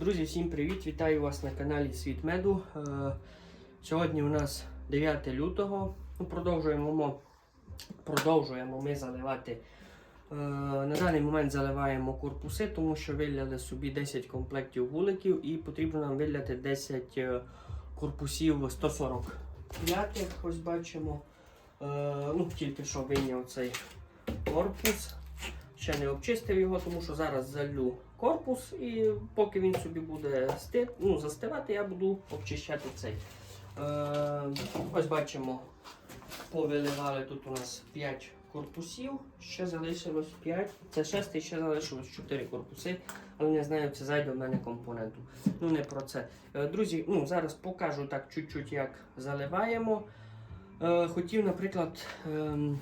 Друзі, всім привіт! Вітаю вас на каналі Світ Меду. Е, Сьогодні у нас 9 лютого. Ну, Продовжуємо, продовжуємо ми заливати. е, На даний момент заливаємо корпуси, тому що виляли собі 10 комплектів вуликів і потрібно нам виляти 10 е, корпусів 145. Ось бачимо. Ну, тільки що вийняв цей корпус. Ще не обчистив його, тому що зараз залю корпус і поки він собі буде сти, ну, застивати, я буду обчищати цей. Е, ось бачимо, повиливали тут у нас 5 корпусів, ще залишилось 5. Це 6 і ще залишилось 4 корпуси, але не знаю, це зайде в мене компоненту. Ну не про це. Е, друзі, ну, зараз покажу так чуть-чуть, як заливаємо. Е, хотів, наприклад. ем,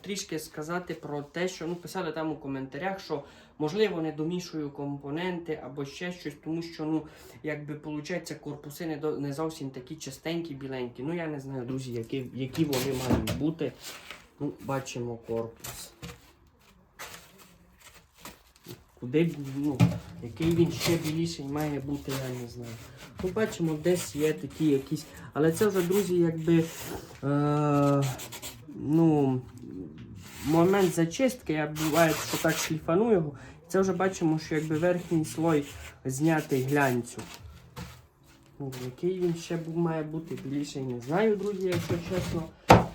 трішки сказати про те, що ну, писали там у коментарях, що можливо не домішую компоненти або ще щось, тому що ну, якби виходить, корпуси не, до, не зовсім такі чистенькі, біленькі. Ну я не знаю, друзі, які, які вони мають бути. Ну, Бачимо корпус. Куди ну, який він ще біліший має бути, я не знаю. Ну, бачимо, десь є такі якісь. Але це вже, друзі, якби. Е, ну, момент зачистки, я буває, що так шліфану його. Це вже бачимо, що якби верхній слой знятий глянцю. Ну, який він ще має бути біліший, не знаю, друзі, якщо чесно.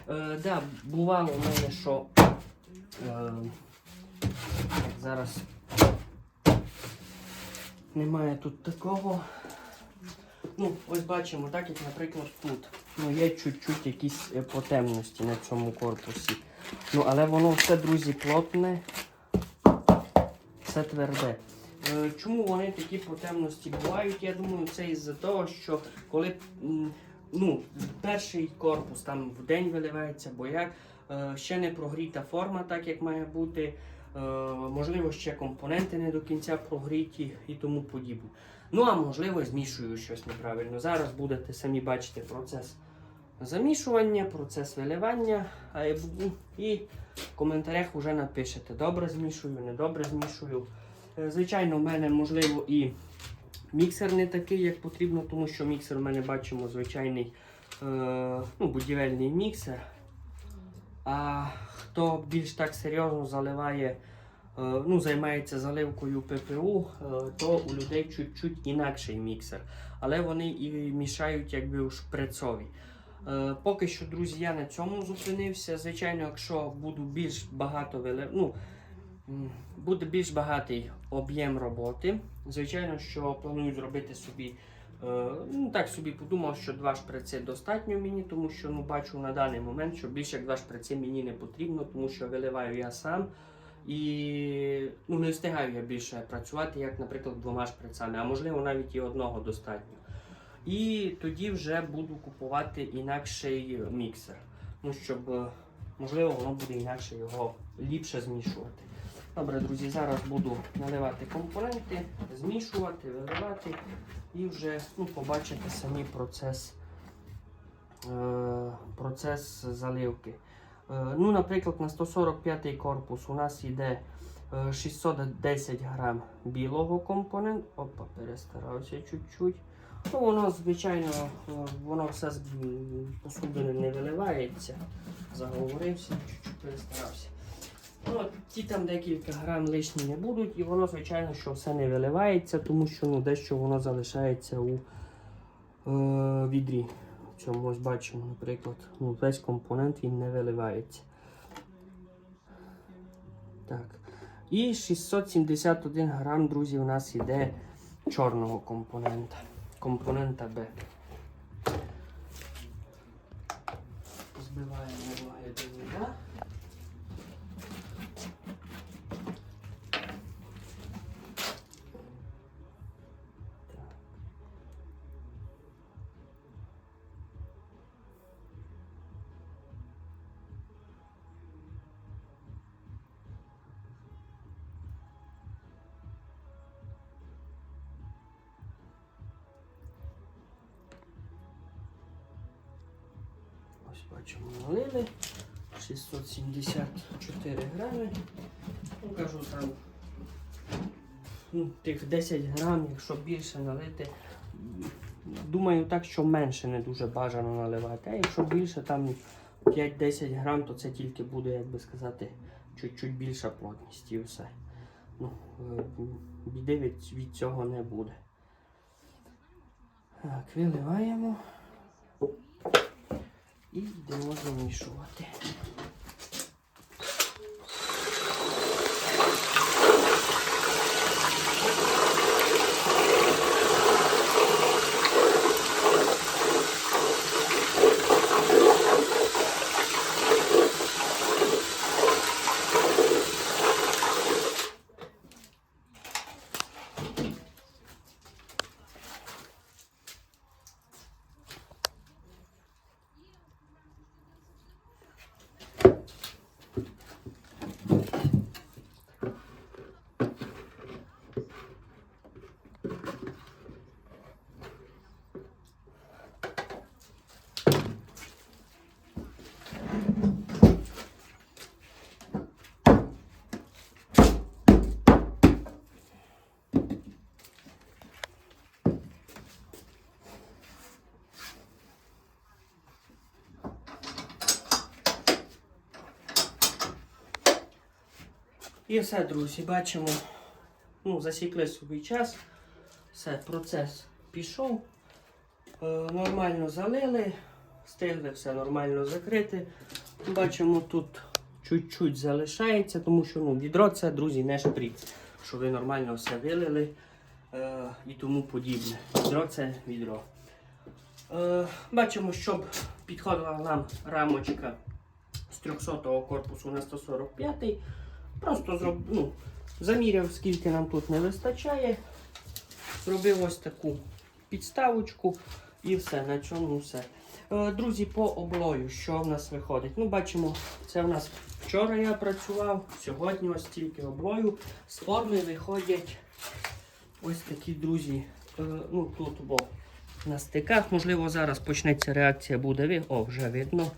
Е, да, бувало у мене, що е, зараз немає тут такого. Ну, ось бачимо, так як, наприклад, тут. Ну, є чуть-чуть якісь е, потемності на цьому корпусі. Ну, але воно все, друзі, плотне, все тверде. Е, Чому вони такі потемності бувають? Я думаю, це із-за того, що коли ну, перший корпус там в день виливається, бо як е, ще не прогріта форма, так як має бути. Е, Можливо, ще компоненти не до кінця прогріті і тому подібне. Ну, а можливо, змішую щось неправильно. Зараз будете самі бачити процес замішування, процес виливання. І в коментарях вже напишете, добре змішую, недобре змішую. Е, Звичайно, в мене можливо і міксер не такий, як потрібно, тому що міксер в мене бачимо звичайний е, ну, будівельний міксер. А хто більш так серйозно заливає, е, ну, займається заливкою ППУ, то у людей чуть-чуть інакший міксер. Але вони і мішають якби у шприцові. Е, Поки що, друзі, я на цьому зупинився. Звичайно, якщо буду більш багато вили... ну, буде більш багатий об'єм роботи. Звичайно, що планую зробити собі. е, Ну, так собі подумав, що два шприци достатньо мені, тому що ну, бачу на даний момент, що більше як два шприци мені не потрібно, тому що виливаю я сам. І ну, не встигаю я більше працювати, як, наприклад, двома шприцами, а можливо навіть і одного достатньо. І тоді вже буду купувати інакший міксер. Ну, щоб, е, можливо, воно буде інакше його ліпше змішувати. Добре, друзі, зараз буду наливати компоненти, змішувати, виливати і вже ну, побачите самі процес, е, процес заливки. Е, ну, наприклад, на 145 корпус у нас йде е, 610 грам білого компоненту. Опа, перестарався чуть-чуть. Ну, воно, звичайно, воно все з посудини не виливається. Заговорився, перестарався. Ну, ті там декілька грам лишні не будуть, і воно, звичайно, що все не виливається, тому що ну, дещо воно залишається у е, відрі. В бачимо, наприклад, ну, весь компонент він не виливається. Так. І 671 грам, друзі, у нас іде чорного компонента. Компонента Б. Ось бачимо, налили 674 грами. Ну, кажу там ну, тих 10 грам, якщо більше налити. Думаю, так, що менше не дуже бажано наливати. А якщо більше, там 5-10 грам, то це тільки буде, як би сказати, чуть-чуть більша плотність і все. Ну, е, біди від, від цього не буде. Так, виливаємо і йдемо замішувати. І все, друзі, бачимо, ну, засікли собі час. Все, процес пішов. Е, нормально залили, встигли все нормально закрити. Бачимо, тут чуть-чуть залишається, тому що ну, відро це, друзі, не шприц. Що ви нормально все вилили е, і тому подібне. Відро це відро. Е, бачимо, щоб підходила нам рамочка з 300 корпусу на 145 Просто зроб, ну, заміряв, скільки нам тут не вистачає. Зробив ось таку підставочку і все, на цьому все. Е, Друзі, по облою, що в нас виходить? Ну, бачимо, це в нас вчора я працював, сьогодні ось тільки облою. З форми виходять ось такі друзі. е, Ну, тут бо на стиках, можливо, зараз почнеться реакція буде. О, вже видно.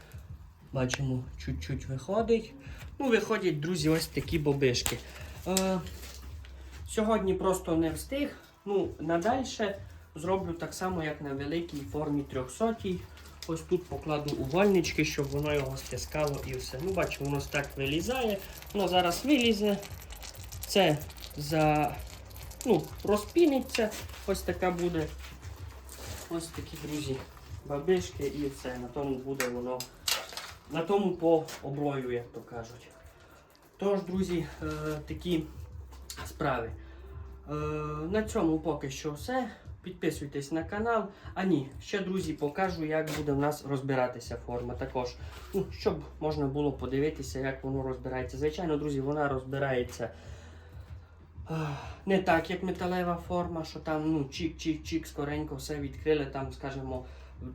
Бачимо, чуть-чуть виходить. Ну, виходять, друзі, ось такі бобишки. Е, сьогодні просто не встиг. Ну, надальше зроблю так само, як на великій формі 300 Ось тут покладу угольнички, щоб воно його стискало і все. Ну, бачимо, воно так вилізає. Воно зараз вилізе. Це за ну, розпіниться. Ось така буде. Ось такі, друзі, бабишки і все. На тому буде воно. На тому по облою, як то кажуть. Тож, друзі, е, такі справи. Е, на цьому поки що все. Підписуйтесь на канал. А ні, ще, друзі, покажу, як буде в нас розбиратися форма. Також, ну, щоб можна було подивитися, як воно розбирається. Звичайно, друзі, вона розбирається е, не так, як металева форма, що там ну, чик-чик-чик, скоренько все відкрили, там, скажімо,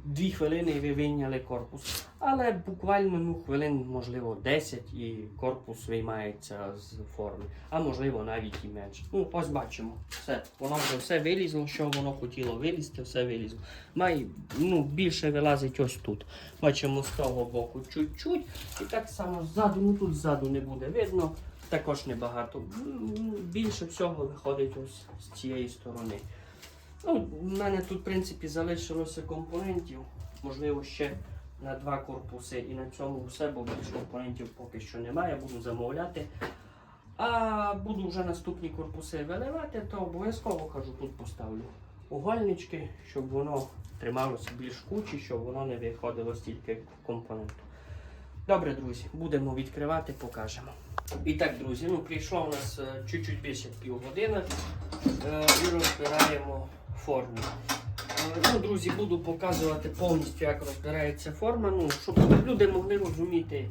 дві хвилини і ви вийняли корпус. Але буквально ну, хвилин, можливо, 10 і корпус виймається з форми, а можливо навіть і менше. Ну, ось бачимо. Все, воно вже все вилізло, що воно хотіло вилізти, все вилізло. Має ну, більше вилазить ось тут. Бачимо з того боку чуть-чуть. І так само ззаду, ну тут ззаду не буде видно. Також небагато. Більше всього виходить ось з цієї сторони. Ну, У мене тут, в принципі, залишилося компонентів. Можливо, ще на два корпуси і на цьому все, бо більше компонентів поки що немає, буду замовляти. А буду вже наступні корпуси виливати, то обов'язково кажу, тут поставлю угольнички, щоб воно трималося більш кучі, щоб воно не виходило стільки компоненту. Добре, друзі, будемо відкривати, покажемо. І так, друзі, ну прийшло у нас е, чуть-чуть більше півгодини е, і розбираємо форму. Е, Ну, друзі, буду показувати повністю, як розбирається форма, ну, щоб люди могли розуміти,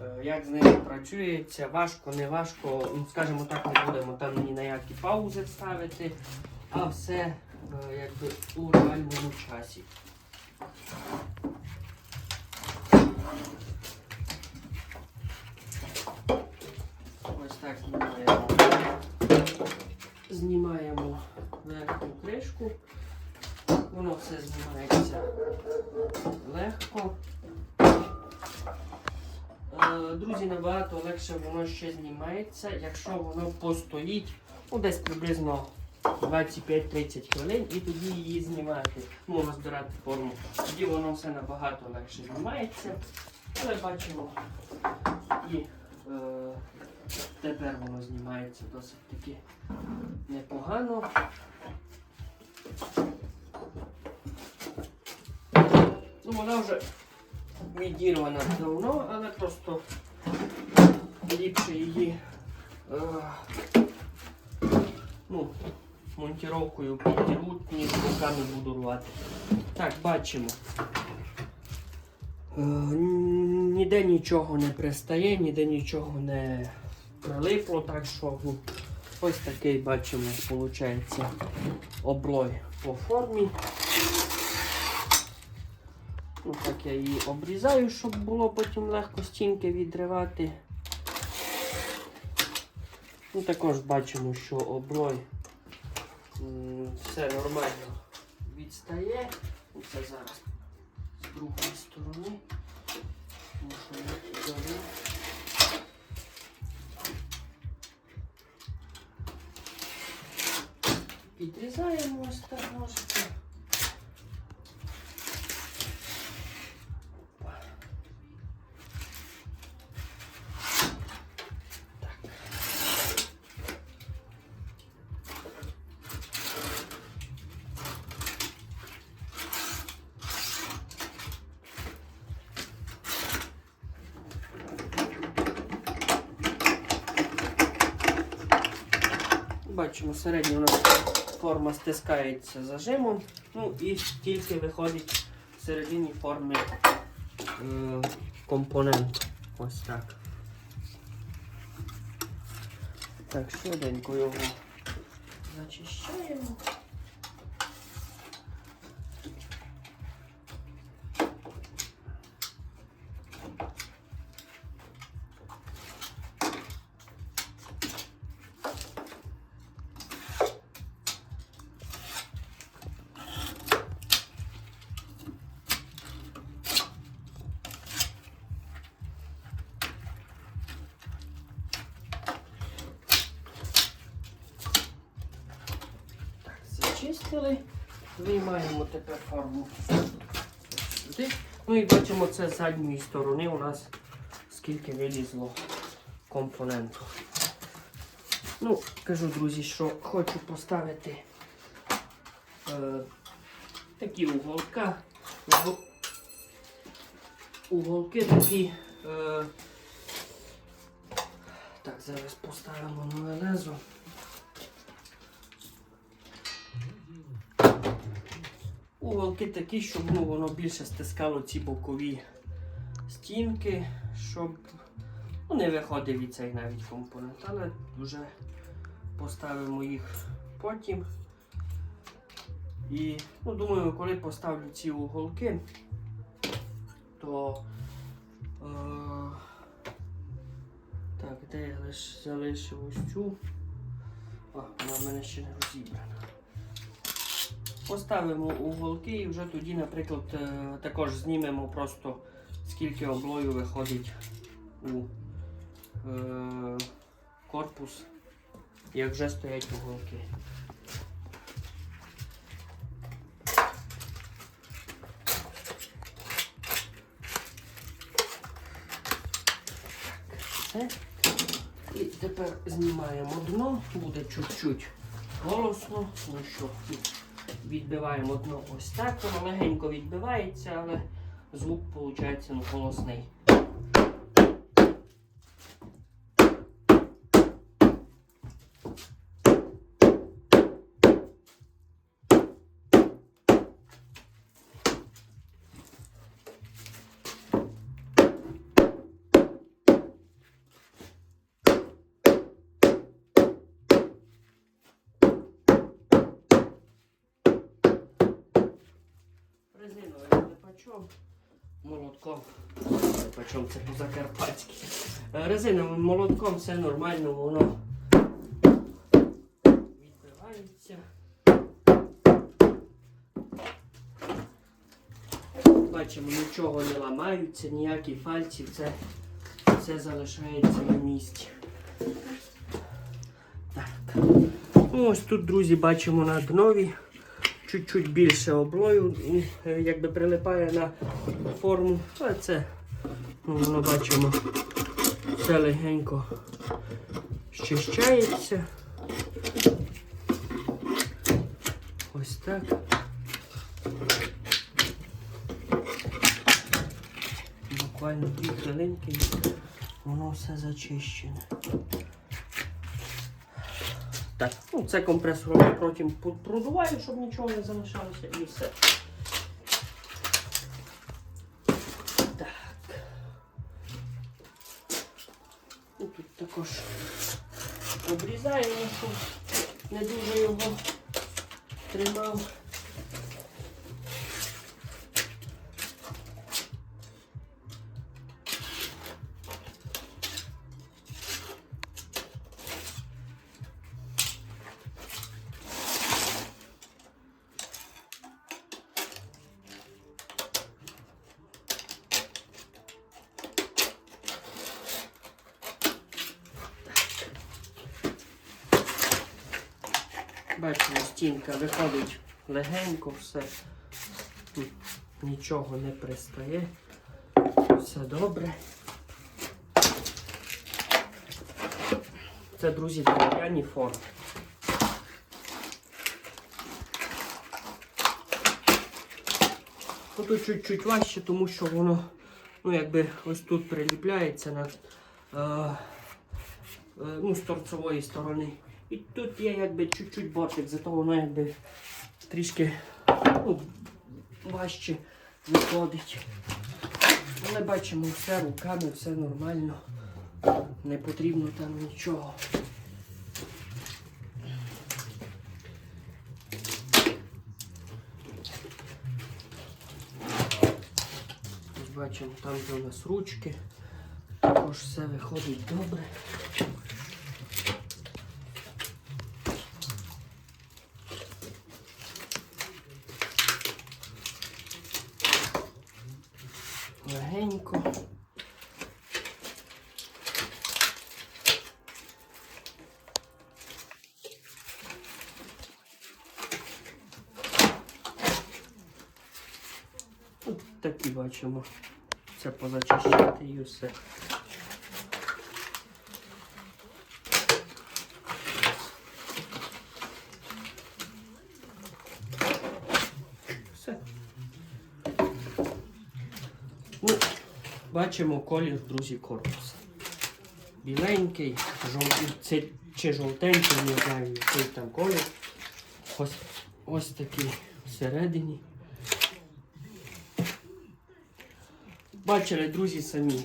е, як з нею працюється, важко, не важко. Ну, скажімо так, не будемо там ні на паузи ставити, а все е, якби у реальному часі. Ось так знімаємо. Знімаємо верхню кришку. Воно все знімається легко. Е, Друзі, набагато легше воно ще знімається, якщо воно постоїть ну, десь приблизно 25-30 хвилин і тоді її знімати, ну, розбирати форму. Тоді воно все набагато легше знімається. Але бачимо і тепер воно знімається досить таки непогано. Ну, вона вже відірвана давно, але просто ліпше її е, ну, монтіровкою підірвуть, ніж руками буду рвати. Так, бачимо. Ніде нічого не пристає, ніде нічого не прилипло, так що ну, ось такий бачимо, виходить, облой по формі. Ну, так я її обрізаю, щоб було потім легко стінки відривати. Ну, також бачимо, що облой все нормально відстає. Це зараз з другої сторони. Підрізаємо ось так ножиком. Бачимо, середня у нас форма стискається зажимом, ну і тільки виходить в середині форми е, компонент. Ось так. Так, швиденько його зачищаємо. Бачимо, це з задньої сторони у нас скільки вилізло компоненту. Ну, кажу, друзі, що хочу поставити е, такі уголка. Уголки такі. Е, так, зараз поставимо нове лезо. Уголки такі, щоб ну, воно більше стискало ці бокові стінки, щоб ну, не виходив від цей навіть компонент, але вже поставимо їх потім. І ну, думаю, коли поставлю ці уголки, то е, так, де я лиш залишив ось цю. А, вона в мене ще не розібрана. Поставимо уголки і вже тоді, наприклад, е, також знімемо просто скільки облою виходить у е, корпус, як вже стоять уголки. Все. І тепер знімаємо дно, буде чуть-чуть голосно, тому що ну, відбиваємо дно ось так, воно легенько відбивається, але звук виходить ну, голосний. Липачом, молотком. Липачом це по-закарпатськи. Е, Резиновим молотком все нормально, воно відбивається. Бачимо, нічого не ламаються, ніякі фальці, це все залишається на місці. Так. Ось тут, друзі, бачимо на днові. Чуть-чуть більше облою, е, якби прилипає на форму, але це ну, воно бачимо все легенько щищається. Ось так. Буквально дві хвилинки воно все зачищене. Так, ну це компресором потім продуваю, щоб нічого не залишалося і все. Так. І тут також обрізаємо, щоб не дуже його тримав. Стінка виходить легенько, все. Нічого не пристає. Все добре. Це, друзі, дерев'яні форми. Ну, Тут чуть-чуть важче, тому що воно ну, якби ось тут приліпляється на, е, е, ну, з торцевої сторони. І тут є якби чуть-чуть бортик, зато воно якби трішки ну, важче виходить. Але бачимо все руками, все нормально. Не потрібно там нічого. Бачимо, там де у нас ручки. Також все виходить добре. Легенько. От такі бачимо. Це позачищати і все. Все. Ну, бачимо колір, друзі, корпуса. Біленький, жовтий, чи жовтенький, не знаю, який там колір. Ось, ось такий всередині. Бачили, друзі, самі,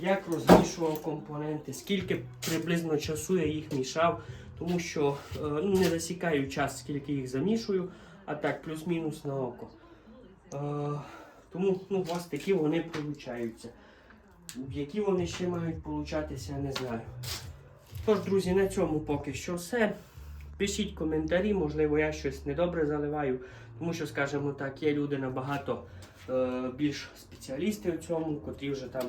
як розмішував компоненти, скільки приблизно часу я їх мішав, тому що е, ну, не засікаю час, скільки їх замішую, а так, плюс-мінус на око. Е, тому ну, ось такі вони получаються. Які вони ще мають получатися, я не знаю. Тож, друзі, на цьому поки що все. Пишіть коментарі, можливо, я щось недобре заливаю, тому що, скажімо так, є люди набагато е, більш спеціалісти у цьому, котрі вже там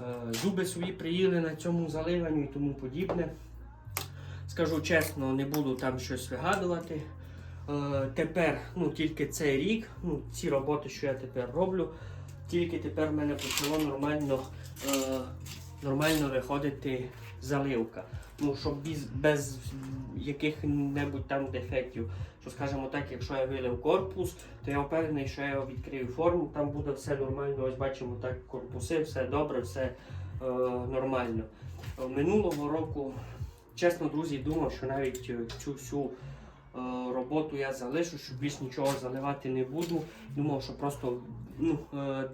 е, зуби свої приїли на цьому заливанню і тому подібне. Скажу чесно, не буду там щось вигадувати. Е, тепер, ну тільки цей рік, ну ці роботи, що я тепер роблю, тільки тепер в мене почало нормально, е, нормально виходити заливка. Ну, щоб без, без яких-небудь там дефектів. Що, скажімо так, якщо я вилив корпус, то я впевнений, що я його відкрию форму, там буде все нормально. Ось бачимо так корпуси, все добре, все е, нормально. Е, Минулого року, чесно, друзі, думав, що навіть е, цю всю е, роботу я залишу, що більш нічого заливати не буду. Думав, що просто ну,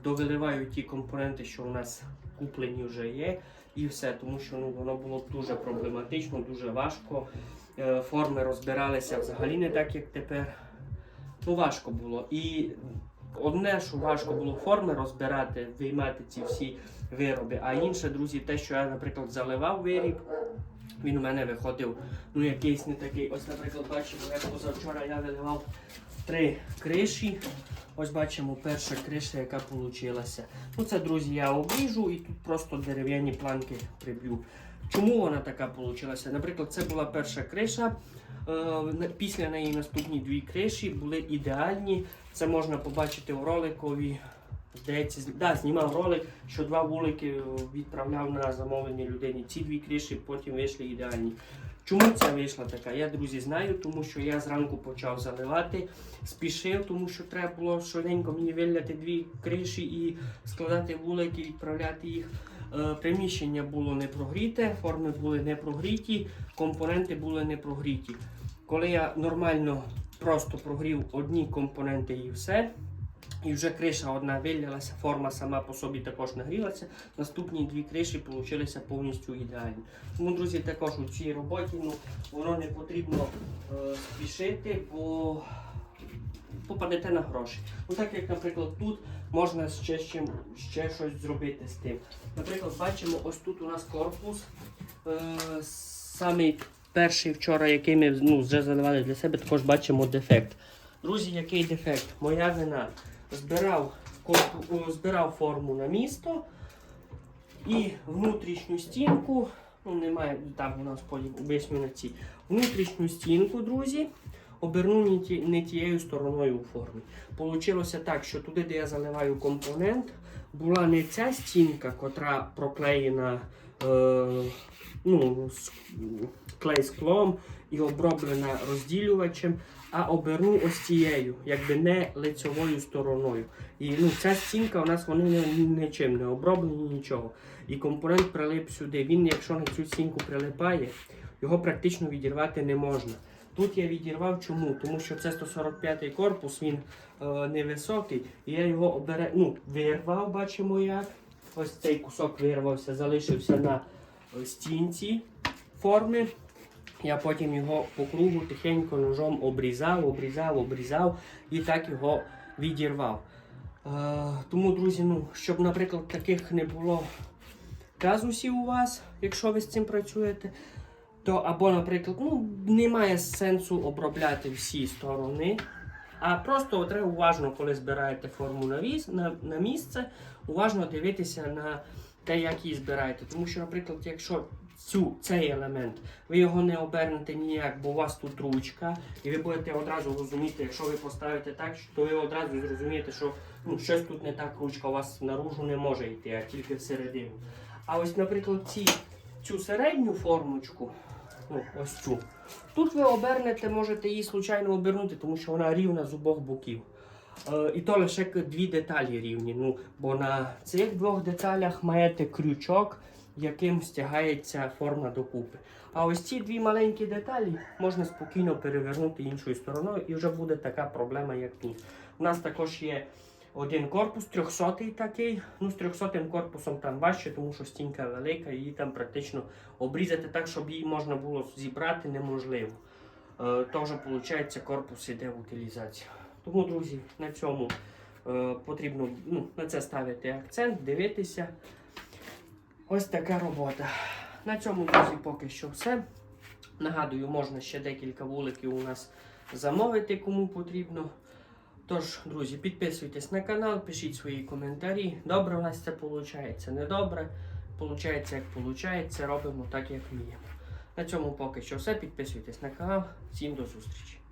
довиливаю ті компоненти, що у нас куплені вже є, і все, тому що ну, воно було дуже проблематично, дуже важко. Е, Форми розбиралися взагалі не так, як тепер. Ну, важко було. І одне, що важко було форми розбирати, виймати ці всі вироби. А інше, друзі, те, що я, наприклад, заливав виріб, він у мене виходив, ну, якийсь не такий. Ось, наприклад, бачимо, як позавчора я виливав три криші. Ось бачимо перша криша, яка вийшла. Ну це, друзі, я обріжу і тут просто дерев'яні планки приб'ю. Чому вона така вийшла? Наприклад, це була перша криша. е, Після неї наступні дві криші були ідеальні. Це можна побачити у роликові. Здається, да, знімав ролик, що два вулики відправляв на замовлення людині. Ці дві криші потім вийшли ідеальні. Чому це вийшла така? Я, друзі, знаю, тому що я зранку почав заливати, спішив, тому що треба було швиденько мені виляти дві криші і складати вулики, відправляти їх. Е, Приміщення було не прогріте, форми були не прогріті, компоненти були не прогріті. Коли я нормально просто прогрів одні компоненти і все, і вже криша одна вилялася, форма сама по собі також нагрілася. Наступні дві криші получилися повністю ідеальні. Тому, друзі, також у цій роботі ну, воно не потрібно е, спішити, бо попадете на гроші. Ну так як, наприклад, тут можна ще, чим, ще щось зробити з тим. Наприклад, бачимо, ось тут у нас корпус. Е, самий перший вчора, який ми ну, вже заливали для себе, також бачимо дефект. Друзі, який дефект? Моя вина. Збирав, збирав форму на місто і внутрішню стінку, ну немає, там у нас потім об'ясню на цій. Внутрішню стінку, друзі, оберну не, ті, не тією стороною у формі. Получилося так, що туди, де я заливаю компонент, була не ця стінка, котра проклеєна е, ну, клей склом і оброблена розділювачем, а оберну ось цією, якби не лицевою стороною. І ну, ця стінка у нас вони нічим не оброблені, нічого. І компонент прилип сюди. Він, якщо на цю стінку прилипає, його практично відірвати не можна. Тут я відірвав чому? Тому що це 145-й корпус, він е, невисокий, і я його обере, ну, вирвав, бачимо як. Ось цей кусок вирвався, залишився на е, стінці форми. Я потім його по кругу тихенько ножом обрізав, обрізав, обрізав і так його відірвав. Е, тому, друзі, ну, щоб, наприклад, таких не було казусів у вас, якщо ви з цим працюєте, то або, наприклад, ну, немає сенсу обробляти всі сторони. А просто треба уважно, коли збираєте форму на, віз, на, на місце, уважно дивитися на те, як її збираєте. Тому що, наприклад, якщо цю, цей елемент, ви його не обернете ніяк, бо у вас тут ручка, і ви будете одразу розуміти, якщо ви поставите так, то ви одразу зрозумієте, що ну, щось тут не так, ручка у вас наружу не може йти, а тільки всередину. А ось, наприклад, ці, цю середню формочку, ну, ось цю, тут ви обернете, можете її случайно обернути, тому що вона рівна з обох боків. Е, і то лише дві деталі рівні. Ну, бо на цих двох деталях маєте крючок, яким стягається форма докупи. А ось ці дві маленькі деталі можна спокійно перевернути іншою стороною, і вже буде така проблема, як тут. У нас також є один корпус, 300 такий. Ну, з 300 корпусом там важче, тому що стінка велика, її там практично обрізати так, щоб її можна було зібрати, неможливо. Е, Тож, виходить, корпус іде в утилізацію. Тому, друзі, на цьому е, потрібно ну, на це ставити акцент, дивитися. Ось така робота. На цьому, друзі, поки що все. Нагадую, можна ще декілька вуликів у нас замовити, кому потрібно. Тож, друзі, підписуйтесь на канал, пишіть свої коментарі. Добре у нас це виходить, не добре. Получається, як виходить, робимо так, як вміємо. На цьому поки що все. Підписуйтесь на канал. Всім до зустрічі.